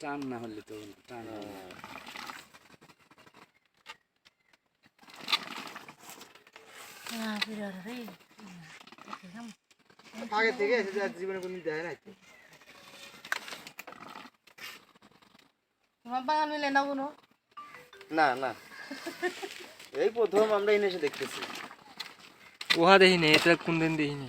টান না হলে তো টান আগে থেকে এসে জীবনে কোনো দেয় না তোমার বাঙাল মিলে না কোনো? না না। এই প্রথম আমরা এনে এসে দেখতেছি। উহা দেখিনি এটা কোনদিন দেখিনি।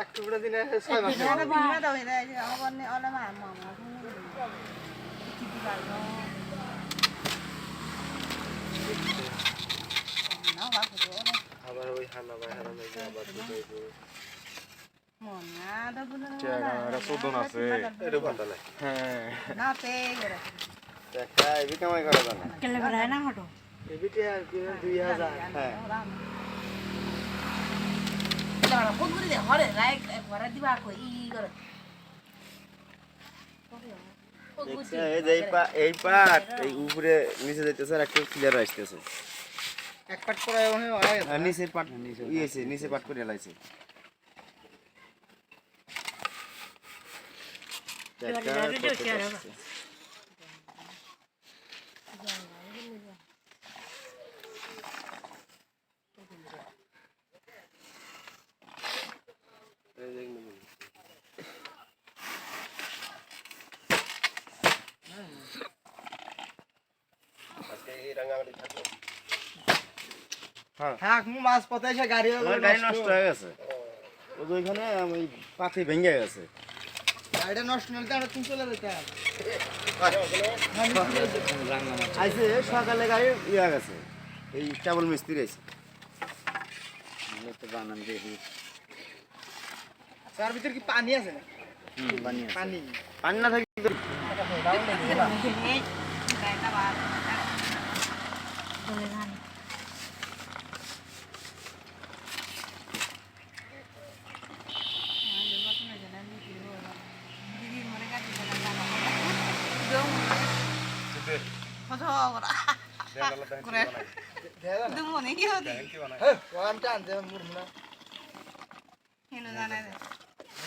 এক টুকরা দিনে ছয় মাস। আবার ওই হানা ভাই হানা আবার এই পাট এই উপরে নিচে যাইতেছে আর একটা ক্লিয়ার আসতেছে এক পাট করে নিচের পাট নিচে পাট করে লাইছে থাক মু মাছ পথে এসে গাড়ি গাড়ি নষ্ট হয়ে গেছে। ওইখানে ওই পাথি ভেঙে গেছে। গাড়িটা নষ্ট হলে আমরা তুমি চলে যেতে হবে। আইসে সকালে গাড়ি ইয়া গেছে এই কেবল মিস্ত্রি আইছে। বানান দেখি। তার ভিতর কি পানি আছে বানিয়ে পানি পানি। না থাকি না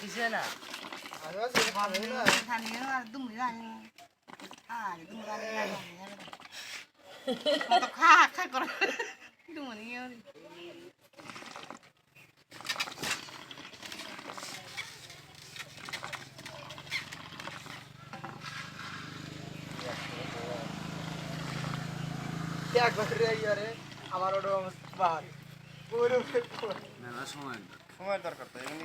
কিছে না আমি আছে না একবার ইয়ারে আমার ওটা বাহার পুরো সময় সময় দরকার তো এমনি